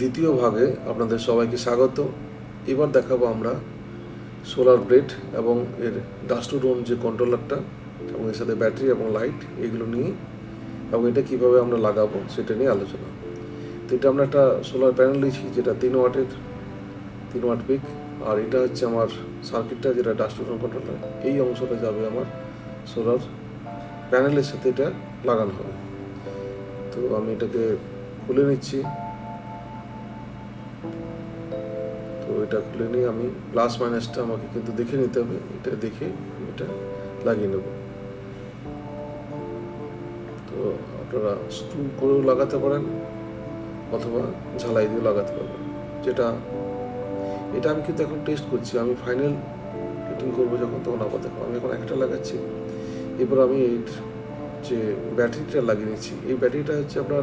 দ্বিতীয় ভাগে আপনাদের সবাইকে স্বাগত। এবার দেখাবো আমরা সোলার ব্রেড এবং এর ডাস্টুডোন যে কন্ট্রোলারটা এবং এর সাথে ব্যাটারি এবং লাইট এগুলো নিয়ে এবং এটা কীভাবে আমরা লাগাবো সেটা নিয়ে আলোচনা। তো এটা আমরা একটা সোলার প্যানেল নিয়েছি যেটা তিন ওয়াটের, তিন ওয়াট পিক আর এটা হচ্ছে আমার সার্কিটটা যেটা ডাস্টুডোন কন্ট্রোলার। এই অংশটা যাবে আমার সোলার প্যানেলের সাথে এটা লাগানো হবে। তো আমি এটাকে খুলে নিচ্ছি। তো এটা খুলে নিয়ে আমি প্লাস মাইনাসটা আমাকে কিন্তু দেখে নিতে হবে। এটা দেখে এটা লাগিয়ে নেব। তো আপনারা স্ক্রু করেও লাগাতে পারেন অথবা ঝালাই দিয়েও লাগাতে পারবেন। যেটা, এটা আমি কিন্তু এখন টেস্ট করছি। আমি ফাইনাল ফিটিং করব যখন, তখন আবার দেখো আমি এখন একটা লাগাচ্ছি। এরপর আমি এই যে ব্যাটারিটা লাগিয়ে নিচ্ছি। এই ব্যাটারিটা হচ্ছে আপনার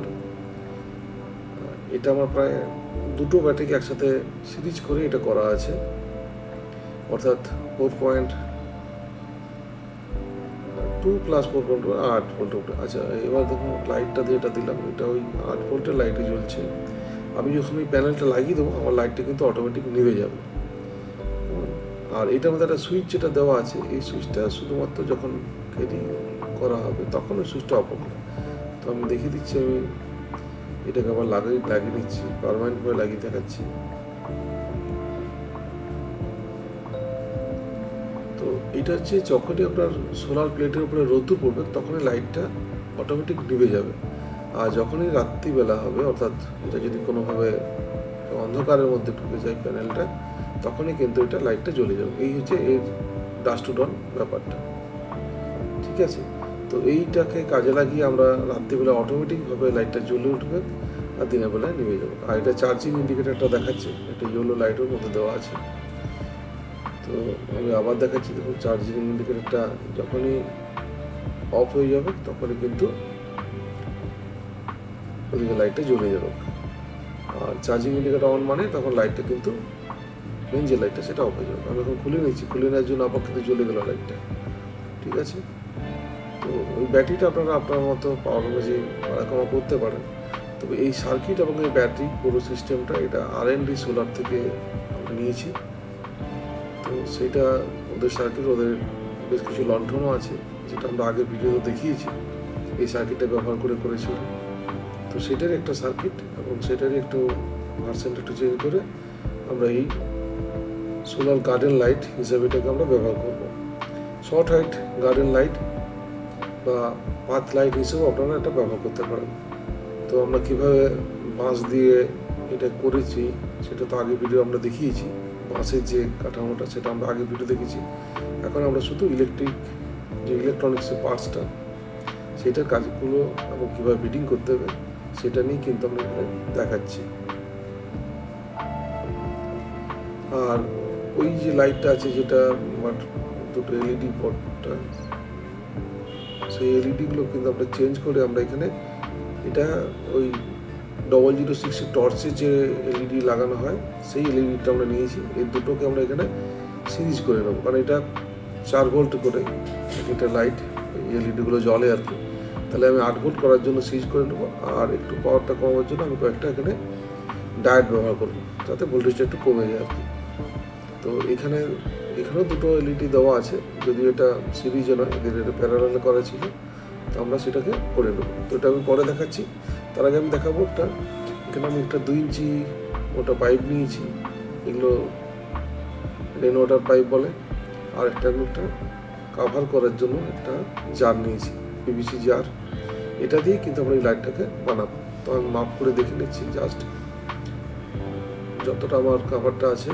এটা আমার প্রায় দুটো ব্যাটারিকে একসাথে সিরিজ করে এটা করা আছে। অর্থাৎ four point two plus four point আট ভোল্ট আচ্ছা এবার দেখুন লাইটটা দিয়ে এটা দিলাম, এটা ওই আট ভোল্টের লাইটে জ্বলছে। আমি যখন ওই প্যানেলটা লাগিয়ে দেবো, আমার লাইটটা কিন্তু অটোমেটিক নিভে যাবে। আর এটার মধ্যে একটা সুইচ যেটা দেওয়া আছে, এই সুইচটা শুধুমাত্র যখন এটি করা হবে, তখন ওই সুইচটা হবে। তো আমি দেখিয়ে দিচ্ছি, আমি এটাকে আবার লাগিয়ে লাগিয়ে নিচ্ছি করে লাগিয়ে দেখাচ্ছি। তো এটা হচ্ছে যখনই আপনার সোলার প্লেটের উপরে রোদ্দুর পড়বে, তখনই লাইটটা অটোমেটিক নিভে যাবে। আর যখনই রাত্রিবেলা হবে, অর্থাৎ এটা যদি কোনোভাবে অন্ধকারের মধ্যে ঢুকে যায় প্যানেলটা তখনই কিন্তু এটা লাইটটা জ্বলে যাবে। এই হচ্ছে এর ডাস্টুডন ব্যাপারটা। ঠিক আছে? তো এইটাকে কাজে লাগিয়ে আমরা রাত্রিবেলা অটোমেটিকভাবে লাইটটা জ্বলে উঠবে আর দিনের বেলায় নিভে যাবে। আর এটা চার্জিং ইন্ডিকেটারটা দেখাচ্ছে, একটা ইয়েলো লাইটের মধ্যে দেওয়া আছে। তো আমি আবার দেখাচ্ছি, দেখুন চার্জিং ইন্ডিকেটারটা যখনই অফ হয়ে যাবে, তখনই কিন্তু ওদিকে লাইটটা জ্বলে যাবে। আর চার্জিং ইন্ডিকেটার অন মানে তখন লাইটটা কিন্তু মেন যে লাইটটা সেটা অফ হয়ে যাবে। আমি এখন খুলে নিচ্ছি, খুলে নেওয়ার জন্য আপাতত জ্বলে গেল লাইটটা ঠিক আছে? ওই ব্যাটারিটা আপনারা আপনার মতো পাওয়ার অনুযায়ী বাড়া কমা করতে পারেন। তবে এই সার্কিট এবং এই ব্যাটারি পুরো সিস্টেমটা এটা আর এন ডি সোলার থেকে আমরা নিয়েছি। তো সেটা ওদের সার্কিট ওদের বেশ কিছু লণ্ঠনও আছে, যেটা আমরা আগে ভিডিওতে দেখিয়েছি। এই সার্কিটটা ব্যবহার করে করেছিল। তো সেটারই একটা সার্কিট এবং সেটারই একটু ভার্সেন্ট একটু চেঞ্জ করে আমরা এই সোলার গার্ডেন লাইট হিসাবে এটাকে আমরা ব্যবহার করব। শর্ট হাইট গার্ডেন লাইট বা পাত লাইট হিসেবে আপনারা এটা ব্যবহার করতে পারেন। তো আমরা কীভাবে বাঁশ দিয়ে এটা করেছি, সেটা তো আগে ভিডিও আমরা দেখিয়েছি। বাঁশের যে কাঠামোটা, সেটা আমরা আগে ভিডিও দেখেছি। এখন আমরা শুধু ইলেকট্রিক যে ইলেকট্রনিক্সের পার্টসটা সেটার কাজগুলো এবং কীভাবে ফিটিং করতে হবে, সেটা নিয়ে কিন্তু আমরা এখানে দেখাচ্ছি। আর ওই যে লাইটটা আছে, যেটা দুটো এলইডি পটটা সেই এলইডিগুলো কিন্তু আমরা চেঞ্জ করে আমরা এখানে এটা ওই ডবল জিরো সিক্স টর্চে যে এলইডি লাগানো হয়, সেই এলইডিটা আমরা নিয়েছি। এই দুটোকে আমরা এখানে সিরিজ করে নেব। কারণ এটা চার ভোল্ট করে, এটা লাইট এলইডিগুলো জ্বলে আর কি। তাহলে আমি আট ভোল্ট করার জন্য সিরিজ করে নেব। আর একটু পাওয়ারটা কমার জন্য আমি কয়েকটা এখানে ডায়েট ব্যবহার করব। যাতে ভোল্টেজটা একটু কমে যায় আর কি। তো এখানে এখানেও দুটো এলইডি দেওয়া আছে, যদিও এটা সিরিজে নয়, এদের এটা প্যারালালে করা ছিল, তো আমরা সেটাকে করে নেব। তো এটা আমি পরে দেখাচ্ছি। তার আগে আমি দেখাবো একটা, এখানে আমি একটা দুই ইঞ্চি ওটা পাইপ নিয়েছি, এগুলো রেন ওয়াটার পাইপ বলে। আর একটা আমি একটা কাভার করার জন্য একটা জার নিয়েছি পিভিসি জার এটা দিয়ে কিন্তু আমরা এই লাইটটাকে বানাবো। তো আমি মাপ করে দেখে নিচ্ছি জাস্ট যতটা আমার কাভারটা আছে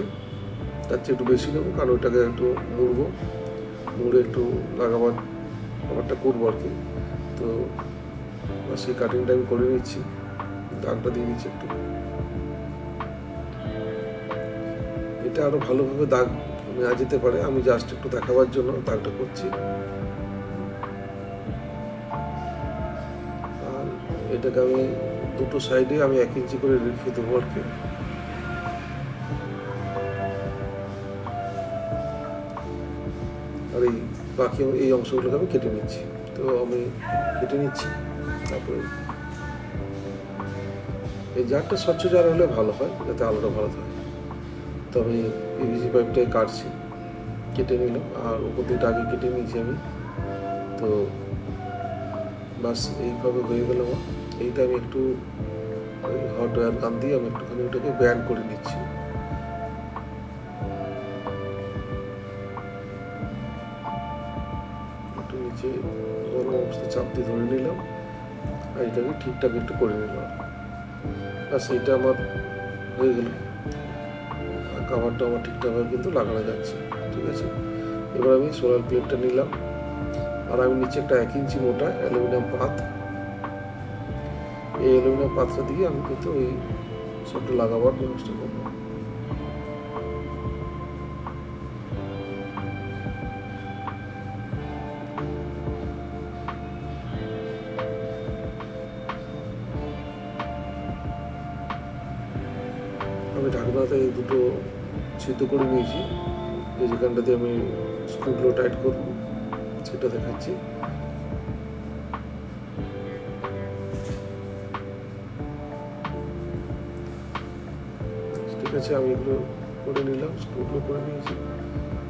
তার চেয়ে একটু বেশি নেব, কারণ ওইটাকে একটু মুড়বো মুড়ে একটু লাগাবার ব্যাপারটা করব আর কি। তো সেই কাটিংটা আমি করে নিচ্ছি দাগটা দিয়ে নিচ্ছি একটু। এটা আরও ভালোভাবে দাগ নেওয়া যেতে পারে, আমি জাস্ট একটু দেখাবার জন্য দাগটা করছি। আর এটাকে আমি দুটো সাইডে আমি এক ইঞ্চি করে রেখে দেবো আর কি। এই বাকি এই অংশগুলোকে আমি কেটে নিচ্ছি। তো আমি কেটে নিচ্ছি, তারপরে এই জারটা স্বচ্ছ জার হলে ভালো হয়, যাতে আলোটা ভালো থাকে। তো আমি পিভিসি পাইপটাই কাটছি, কেটে নিলাম। আর উপর দিকটা আগে কেটে নিয়েছি আমি। তো বাস এইভাবে হয়ে গেল আমার। এইটা আমি একটু হট ওয়্যার গান দিয়ে আমি একটুখানি ওটাকে ব্যান্ড করে নিচ্ছি। আর এটাকে ঠিকঠাক একটু করে নিলাম। ব্যাস, এইটা আমার হয়ে গেল। আর কাভারটা আমার ঠিকঠাকভাবে কিন্তু লাগানো যাচ্ছে, ঠিক আছে? এবার আমি সোলার প্লেটটা নিলাম। আর আমি নিচে একটা এক ইঞ্চি মোটা অ্যালুমিনিয়াম পাত। এই অ্যালুমিনিয়াম পাতটা দিয়ে আমি কিন্তু ওই সবটা লাগাবার ব্যবস্থা করব। আমি ঢাকনাতে দুটো সিদ্ধ করে নিয়েছি। এই যেখানটাতে আমি স্ক্রুগুলো টাইট করব, সেটা দেখাচ্ছি। ঠিক আছে, আমি এগুলো করে নিলাম, স্ক্রুগুলো করে নিয়েছি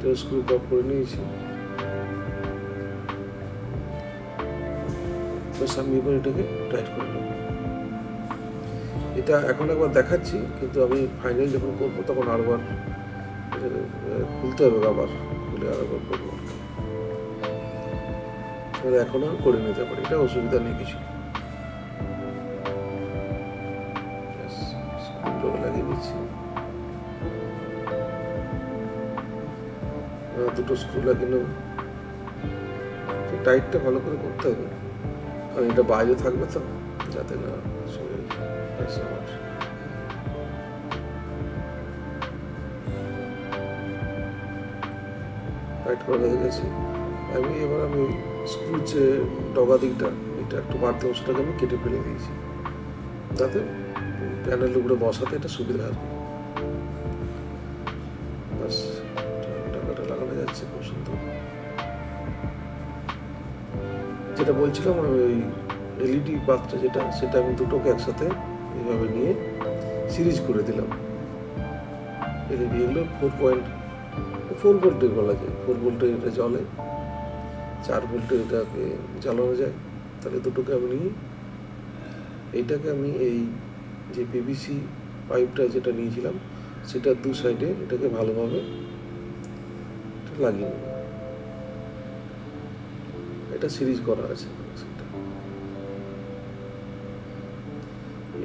তো স্ক্রু কপ করে নিয়েছি। বাস আমি এবার এটাকে টাইট করে নেব। এটা এখন একবার দেখাচ্ছি কিন্তু আমি ফাইনাল যখন করব তখন আরবার খুলতে হবে আবার খুলে আরেকবার করব। এখন আর করে নিতে পারি এটা অসুবিধা নেই কিছু। লাগিয়ে আহ, দুটো স্ক্রু লাগিয়ে নেব। টাইটটা ভালো করে করতে হবে। কারণ এটা বাইরে থাকবে তো যাতে না টাইট করা হয়ে গেছে আমি এবার আমি স্ক্রুর যে ডগা দিকটা, এটা একটু বাড়তি অংশটাকে আমি কেটে ফেলে দিয়েছি। যাতে প্যানেলের উপরে বসাতে এটা সুবিধা হবে। ব্যাস টাকাটা লাগানো যাচ্ছে খুব সুন্দর। যেটা বলছিলাম আমি ওই এলইডি বাথটা যেটা, সেটা আমি দুটোকে একসাথে এইভাবে নিয়ে সিরিজ করে দিলাম। এলইডি এগুলো ফোর পয়েন্ট ফোর ভোল্টের বলা যায়। ফোর ভোল্টে এটা জ্বলে, চার ভোল্টে এটাকে জ্বালানো যায়। তাহলে দুটোকে আমি নিয়ে, এইটাকে আমি এই যে পিভিসি পাইপটা যেটা নিয়েছিলাম সেটার দু সাইডে এটাকে ভালোভাবে লাগিয়ে নেব এটা সিরিজ করা আছে।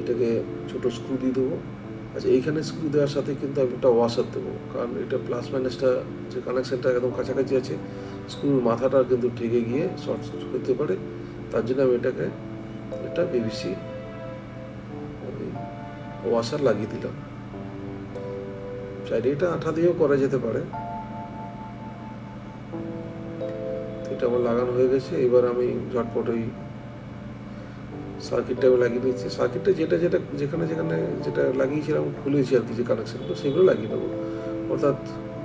এটাকে ছোট স্ক্রু দিয়ে দেবো। আচ্ছা এইখানে স্ক্রু দেওয়ার সাথে কিন্তু আমি একটা ওয়াশার দেবো, কারণ এটা প্লাস মাইনাসটা যে কানেকশানটা একদম কাছাকাছি আছে স্ক্রুর মাথাটা কিন্তু ঠেকে গিয়ে শর্ট হতে পারে। তার জন্য আমি এটাকে এটা বিবিসি ওয়াশার লাগিয়ে দিলাম। চাইলে এটা আঠা দিয়েও করা যেতে পারে। এটা আমার লাগানো হয়ে গেছে। এবার আমি ঝটপট ওই সার্কিটটা আমি লাগিয়ে নিচ্ছি সার্কিটটা যেটা যেটা যেখানে যেখানে যেটা লাগিয়েছিলাম, খুলেছি আর কি যে কানেকশনগুলো সেগুলো লাগিয়ে দেবো। অর্থাৎ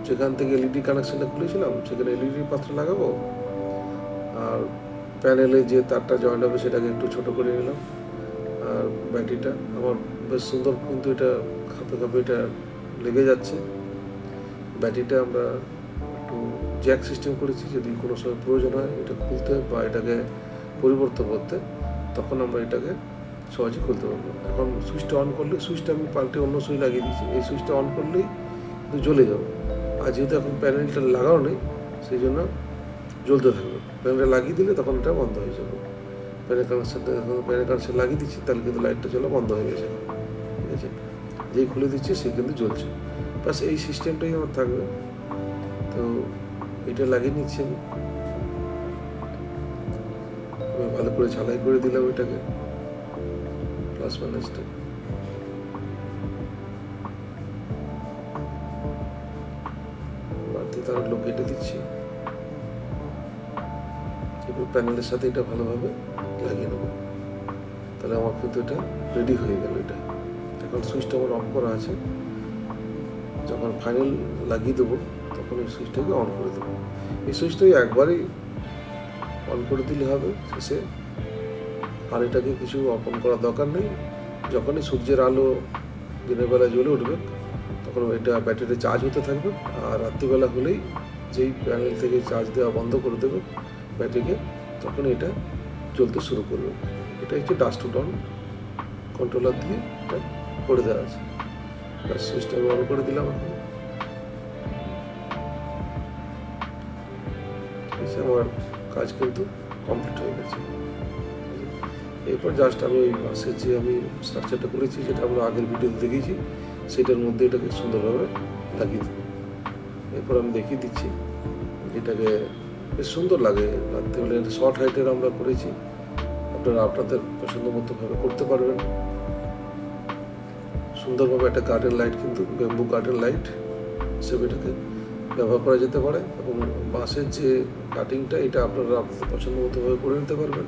যেখান থেকে এলইডি কানেকশনটা খুলেছিলাম, সেখানে এলইডি পাত্র লাগাবো। আর প্যানেলে যে তারটা জয়েন্ট হবে, সেটাকে একটু ছোট করে নিলাম। আর ব্যাটারিটা, আমার বেশ সুন্দর কিন্তু এটা খাপে খাপে এটা লেগে যাচ্ছে। ব্যাটারিটা আমরা একটু জ্যাক সিস্টেম করেছি, যদি কোনো সময় প্রয়োজন হয়, এটা খুলতে বা এটাকে পরিবর্তন করতে। তখন আমরা এটাকে সহজে খুলতে পারব। এখন সুইচটা অন করলে সুইচটা আমি পাল্টে অন্য সুইচ লাগিয়ে দিয়েছি। এই সুইচটা অন করলেই কিন্তু জ্বলে যাবে। আর যেহেতু এখন প্যানেলটা লাগাও নেই, সেই জন্য জ্বলতে থাকবে। প্যানেলটা লাগিয়ে দিলে তখন এটা বন্ধ হয়ে যাবে। প্যানেল কানেকশনটা প্যানেল কানেকশন লাগিয়ে দিচ্ছি, তাহলে কিন্তু লাইটটা জ্বলা বন্ধ হয়ে গেছে। ঠিক আছে? যেই খুলে দিচ্ছি সে কিন্তু জ্বলছে। ব্যাস এই সিস্টেমটাই আমার থাকবে। তো এটা লাগিয়ে নিচ্ছি আমি। করে ঝালাই করে দিলাম এটাকে প্লাস মাইনাসটা বাড়তি তারগুলো কেটে দিচ্ছি। এবার প্যানেলের সাথে এটা ভালোভাবে লাগিয়ে নেব। তাহলে আমার কিন্তু এটা রেডি হয়ে গেল এটা। এখন সুইচটা আমার অফ করা আছে। যখন ফাইনাল লাগিয়ে দেবো, তখন এই সুইচটাকে অন করে দেবো। এই সুইচটাই একবারেই অন করে দিলে হবে, শেষে আর এটাকে কিছু অপন করার দরকার নেই। যখনই সূর্যের আলো দিনের বেলা জ্বলে উঠবে, তখন এটা ব্যাটারি চার্জ হতে থাকবে আর রাত্রিবেলা হলেই যেই প্যানেল থেকে চার্জ দেওয়া বন্ধ করে দেবে ব্যাটারিকে, তখন এটা জ্বলতে শুরু করবে। এটা হচ্ছে ডাস্ট ডাউন কন্ট্রোলার দিয়ে এটা করে দেওয়া আছে। সুইচটা অন করে দিলাম এখন। আমার কাজ কিন্তু কমপ্লিট হয়ে গেছে। এরপর জাস্ট আমি ওই বাসের যে আমি স্ট্রাকচারটা করেছি, যেটা আমরা আগের ভিডিওতে দেখেছি সেটার মধ্যে এটাকে সুন্দরভাবে লাগিয়ে দেবো এরপর আমি দেখিয়ে দিচ্ছি, এটাকে বেশ সুন্দর লাগে। রাত্রিবেলা শর্ট হাইটের আমরা করেছি। আপনারা আপনাদের পছন্দ মতোভাবে করতে পারবেন। সুন্দরভাবে একটা গার্ডেন লাইট কিন্তু ব্যাম্বু গার্ডেন লাইট হিসেবে এটাকে ব্যবহার করা যেতে পারে এবং বাঁশের যে কাটিংটা এটা আপনারা আপনাদের পছন্দ মতোভাবে করে নিতে পারবেন।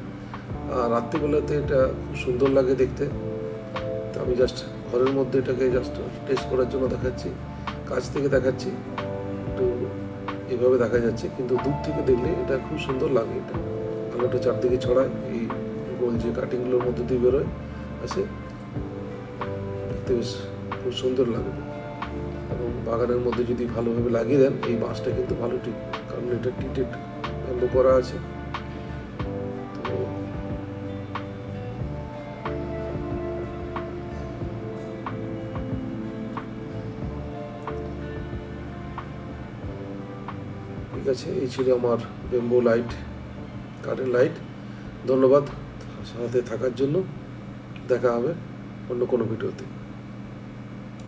রাত্রিবেলাতে এটা খুব সুন্দর লাগে দেখতে। তো আমি জাস্ট ঘরের মধ্যে এটাকে জাস্ট টেস্ট করার জন্য দেখাচ্ছি, কাছ থেকে দেখাচ্ছি, একটু এভাবে দেখা যাচ্ছে। কিন্তু দূর থেকে দেখলে এটা খুব সুন্দর লাগে এটা। আলোটা চারদিকে ছড়ায়, এই গোল যে কাটিংগুলোর মধ্যে দিয়ে বেরোয়, আসে। দেখতে বেশ খুব সুন্দর লাগবে এবং বাগানের মধ্যে যদি ভালোভাবে লাগিয়ে দেন, এই বাঁশটা কিন্তু ভালো ঠিক, কারণ এটা টিটেড করা আছে। আছে, এই ছিল আমার বেম্বো লাইট কাঠের লাইট ধন্যবাদ সাথে থাকার জন্য। দেখা হবে অন্য কোনো ভিডিওতে।